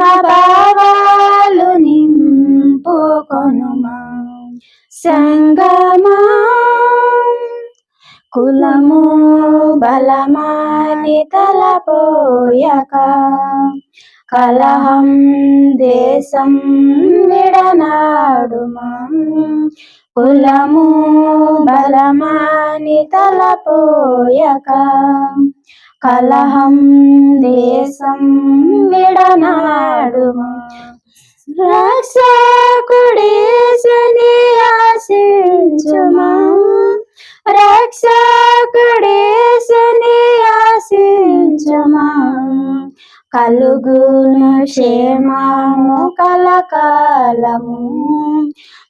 ఆత్మభావాలు నింపుకొనుమా. సంగమా కులము బలమాని తలపోయక కలహం దేశం విడనాడుమా. కులము బలమాని తలపోయక కలహం దేశం విడనాడుమా. రక్షకుడేసని ఆశించుమా. రక్షకుడేసని ఆశించుమా. కలుగును క్షేమము కలకాలము.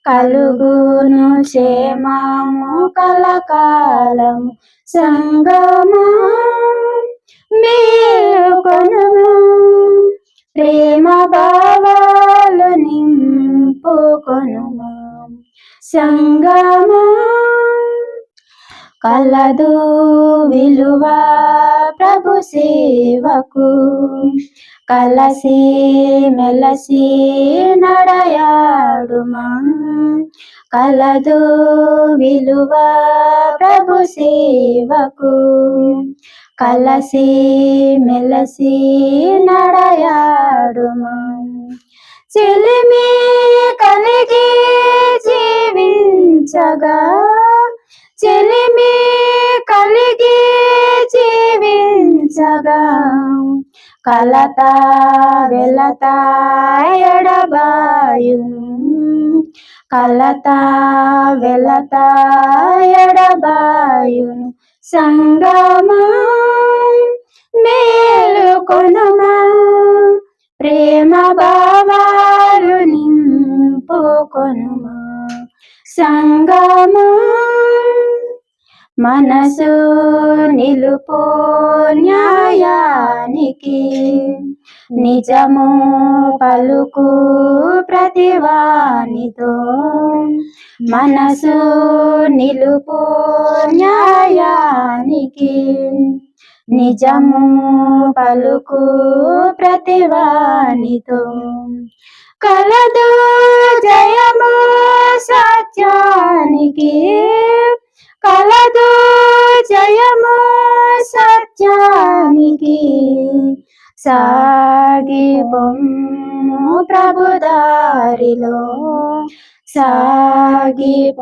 కలుగును క్షేమము కలకాలము. సంగమా మేలుకొనుమా ప్రేమ భావాలు నింపుకొనుమా సంగమా కలదు విలువ ప్రభు సేవకు. కలసి మెలసి నడయాడుమా. కలదు విలువ ప్రభు సేవకు. కలసి మెలసి నడయాడుము. చెలిమి కలిగి జీవించగా చెలిమి కలిగి జీవించగా కలత వెలత ఎడబాయు కలత వెలత ఎడబాయును సంగమ మేలుకొనుమా ప్రేమ భావాలు నింపుకొనుమా సంగమా? మనసు నిలుపో న్యాయానికి నిజము పలుకు ప్రతివానితో మనసు నిలుపు న్యాయానికి నిజము పలుకు ప్రతివానితో. కలదు జయము సత్యానికి. కలదు జయము సత్యానికి. సాగి ప్రభుదారిలో. సాగి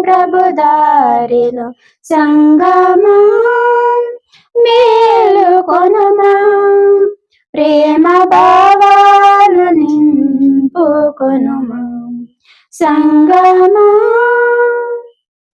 ప్రభుదారిలో. సంగమా కొనుమా ప్రేమ భావాలు నింపుకొనుమా. సంగమా